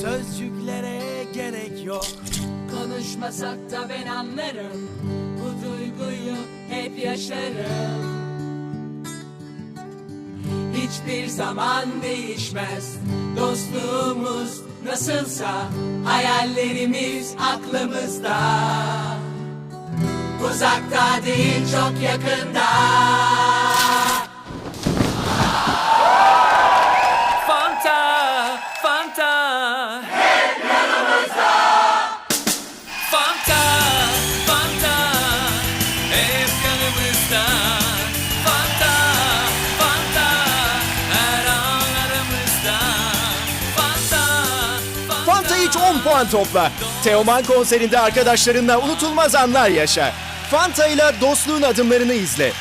Sözcüklere gerek yok. Konuşmasak da ben anlarım. Bu duyguyu hep yaşarım. Hiçbir zaman değişmez. Dostluğumuz nasılsa Hayallerimiz aklımızda. Uzakta değil çok yakında hiç 10 puan topla. Teoman konserinde arkadaşlarınla unutulmaz anlar yaşa. Fanta ile dostluğun adımlarını izle.